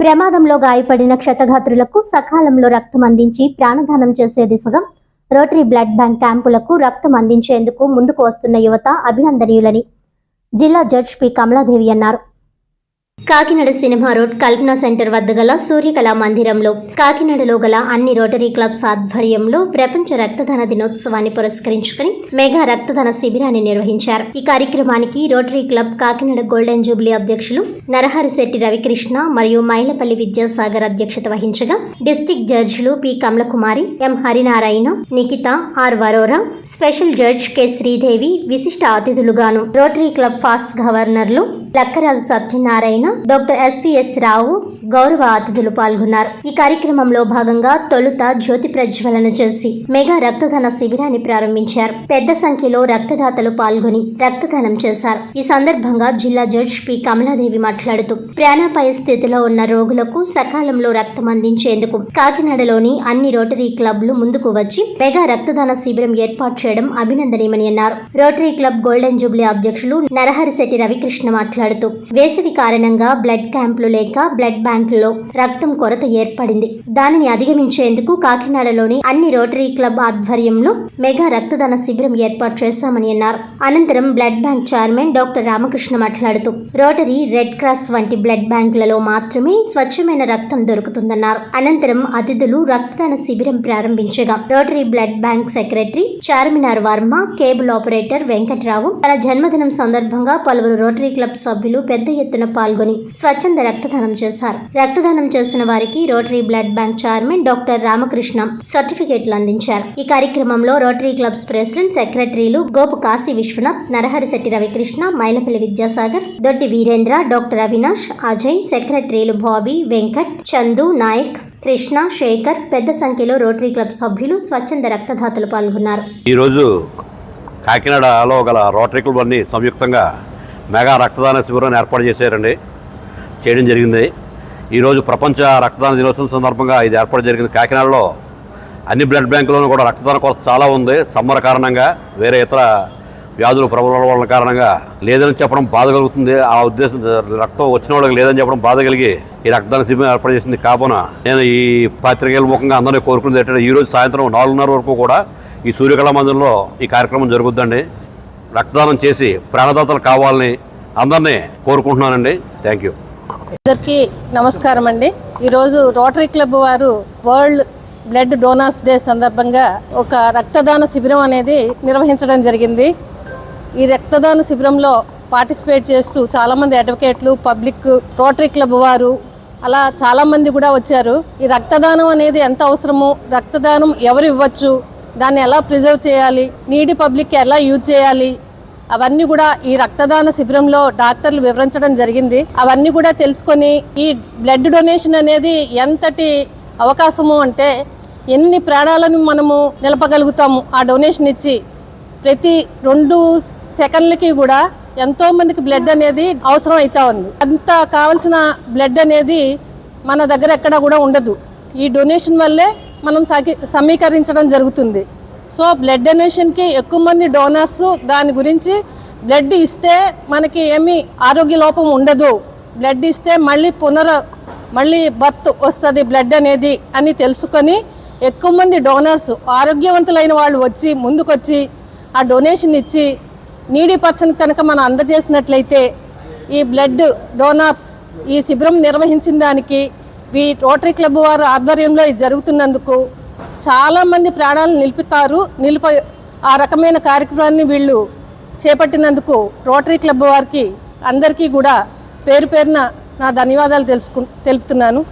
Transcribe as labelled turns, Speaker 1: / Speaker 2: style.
Speaker 1: ప్రమాదంలో గాయపడిన క్షతగాత్రులకు సకాలంలో రక్తం అందించి ప్రాణదానం చేసే దిశగా రోటరీ బ్లడ్ బ్యాంక్ క్యాంపులకు రక్తం అందించేందుకు ముందుకు వస్తున్న యువత అభినందనీయులని జిల్లా జడ్జ్ పి. కమలాదేవి అన్నారు. Kakinada cinema road Kalpana centre వద్ద గల సూర్యకళా మందిరంలో కాకినాడలో గల అన్ని రోటరీ క్లబ్స్ ఆధ్వర్యంలో ప్రపంచ రక్తదాన దినోత్సవాన్ని పురస్కరించుకుని మెగా రక్తదాన శిబిరాన్ని నిర్వహించారు. ఈ కార్యక్రమానికి Rotary Club Kakinada golden jubilee అధ్యక్షులు నరహరిశెట్టి రవికృష్ణ మరియు మైలపల్లి విద్యాసాగర్ అధ్యక్షత వహించగా డిస్టిక్ జడ్జిలు P. Kamalakumari M. Harinarayana Nikhita R. Varora special judge K. Sridevi విశిష్ట అతిథులుగాను రోటరీ క్లబ్ ఫాస్ట్ గవర్నర్లు లక్కరాజు సత్యనారాయణ డాక్టర్ ఎస్విఎస్ రావు గౌరవ అతిథులు పాల్గొన్నారు. ఈ కార్యక్రమంలో భాగంగా తొలుత జ్యోతి ప్రజ్వలన చేసి మెగా రక్తదాన శిబిరాన్ని ప్రారంభించారు. పెద్ద సంఖ్యలో రక్తదాతలు పాల్గొని రక్తదానం చేశారు. ఈ సందర్భంగా జిల్లా జడ్జ్ పి కమలాదేవి మాట్లాడుతూ ప్రాణాపాయ స్థితిలో ఉన్న రోగులకు సకాలంలో రక్తం అందించేందుకు కాకినాడలోని అన్ని రోటరీ క్లబ్లు ముందుకు వచ్చి మెగా రక్తదాన శిబిరం ఏర్పాటు చేయడం అభినందనీయమని అన్నారు. రోటరీ క్లబ్ గోల్డెన్ జూబ్లీ అధ్యక్షులు నరహరిశెట్టి రవికృష్ణ మాట్లాడుతూ వేసవి కారణంగా బ్లడ్ క్యాంపులు లేక బ్లడ్ బ్యాంకుల్లో రక్తం కొరత ఏర్పడింది. దానిని అధిగమించేందుకు కాకినాడలోని అన్ని రోటరీ క్లబ్ ఆధ్వర్యంలో మెగా రక్తదాన శిబిరం ఏర్పాటు చేశామని అన్నారు. అనంతరం blood bank chairman doctor Ramakrishna మాట్లాడుతూ రోటరీ రెడ్ క్రాస్ వంటి బ్లడ్ బ్యాంకులలో మాత్రమే స్వచ్ఛమైన రక్తం దొరుకుతుందన్నారు. అనంతరం అతిథులు రక్తదాన శిబిరం ప్రారంభించగా Rotary blood bank secretary Charminar Varma cable operator Venkatrao తన జన్మదినం సందర్భంగా పలువురు రోటరీ క్లబ్ సభ్యులు పెద్ద ఎత్తున పాల్గొని స్వచ్ఛంద రక్తదానం చేశారు. రక్తదానం చేసిన వారికి Rotary blood bank chairman doctor Ramakrishna సర్టిఫికేట్లు అందించారు. ఈ కార్యక్రమంలో రోటరీ క్లబ్స్ ప్రెసిడెంట్ సెక్రటరీలు గోపు కాశీ విశ్వనాథ్ నరహరిశెట్టి రవికృష్ణ మైలపల్లి విద్యాసాగర్ దొడ్డి వీరేంద్ర డాక్టర్ అవినాష్ అజయ్ సెక్రటరీలు బాబీ వెంకట్ చందు నాయక్ కృష్ణ శేఖర్ పెద్ద సంఖ్యలో రోటరీ క్లబ్ సభ్యులు స్వచ్ఛంద రక్తదాతలు పాల్గొన్నారు.
Speaker 2: ఈరోజు కాకినాడలో గల రోటరీ క్లబ్ అన్ని సంయుక్తంగా మెగా రక్తదాన శిబిరాన్ని ఏర్పాటు చేశారండి. చేయడం జరిగింది. ఈరోజు ప్రపంచ రక్తదాన దినోత్సవం సందర్భంగా ఇది ఏర్పాటు జరిగింది. కాకినాడలో అన్ని బ్లడ్ బ్యాంకులోనూ కూడా రక్తదాన కొరత చాలా ఉంది. సమ్మర్ కారణంగా వేరే ఇతర వ్యాధులు ప్రబలవడం కారణంగా లేదని చెప్పడం బాధ కలుగుతుంది. ఆ ఉద్దేశం రక్తం వచ్చిన వాళ్ళకి లేదని చెప్పడం బాధ కలిగి ఈ రక్తదాన శిబిరం ఏర్పాటు చేసింది. కావున నేను ఈ పాత్రికేయుల ముఖంగా అందరినీ కోరుకునేది ఏంటంటే ఈ రోజు సాయంత్రం నాలుగున్నర వరకు కూడా ఈ సూర్యకళా మందిరంలో ఈ కార్యక్రమం జరుగుద్దండి. రక్తదానం చేసి ప్రాణదాతలు కావాలని అందరినీ కోరుకుంటున్నానండి. Thank you.
Speaker 3: అందరికీ నమస్కారం అండి. ఈరోజు రోటరీ క్లబ్ వారు వరల్డ్ బ్లడ్ డోనర్స్ డే సందర్భంగా ఒక రక్తదాన శిబిరం అనేది నిర్వహించడం జరిగింది. ఈ రక్తదాన శిబిరంలో పార్టిసిపేట్ చేస్తూ చాలామంది అడ్వకేట్లు పబ్లిక్ రోటరీ క్లబ్ వారు అలా చాలామంది కూడా వచ్చారు. ఈ రక్తదానం అనేది ఎంత అవసరమో రక్తదానం ఎవరు ఇవ్వచ్చు దాన్ని ఎలా ప్రిజర్వ్ చేయాలి నీడి పబ్లిక్ ఎలా యూజ్ చేయాలి అవన్నీ కూడా ఈ రక్తదాన శిబిరంలో డాక్టర్లు వివరించడం జరిగింది. అవన్నీ కూడా తెలుసుకొని ఈ బ్లడ్ డొనేషన్ అనేది ఎంతటి అవకాశము అంటే ఎన్ని ప్రాణాలను మనము నిలపగలుగుతాము ఆ డొనేషన్ ఇచ్చి ప్రతి రెండు సెకండ్లకి కూడా ఎంతో మందికి బ్లడ్ అనేది అవసరం అవుతా ఉంది. అంత కావలసిన బ్లడ్ అనేది మన దగ్గర ఎక్కడ కూడా ఉండదు. ఈ డొనేషన్ వల్లే మనం సమీకరించడం జరుగుతుంది. సో బ్లడ్ డొనేషన్కి ఎక్కువ మంది డోనర్స్ దాని గురించి బ్లడ్ ఇస్తే మనకి ఏమీ ఆరోగ్య లోపం ఉండదు. బ్లడ్ ఇస్తే మళ్ళీ పునర మళ్ళీ బర్త్ వస్తుంది బ్లడ్ అనేది అని తెలుసుకొని ఎక్కువ మంది డోనర్స్ ఆరోగ్యవంతులైన వాళ్ళు వచ్చి ముందుకొచ్చి ఆ డొనేషన్ ఇచ్చి నీడీ పర్సన్ కనుక మనం అందజేసినట్లయితే ఈ బ్లడ్ డోనర్స్ ఈ శిబిరం నిర్వహించిన దానికి ఈ రోటరీ క్లబ్ వారు ఆధ్వర్యంలో ఇది జరుగుతున్నందుకు చాలామంది ప్రాణాలను నిలుపుతారు. నిలుప ఆ రకమైన కార్యక్రమాన్ని వీళ్ళు చేపట్టినందుకు రోటరీ క్లబ్ వారికి అందరికీ కూడా పేరు పేరున నా ధన్యవాదాలు తెలుసుకు తెలుపుతున్నాను.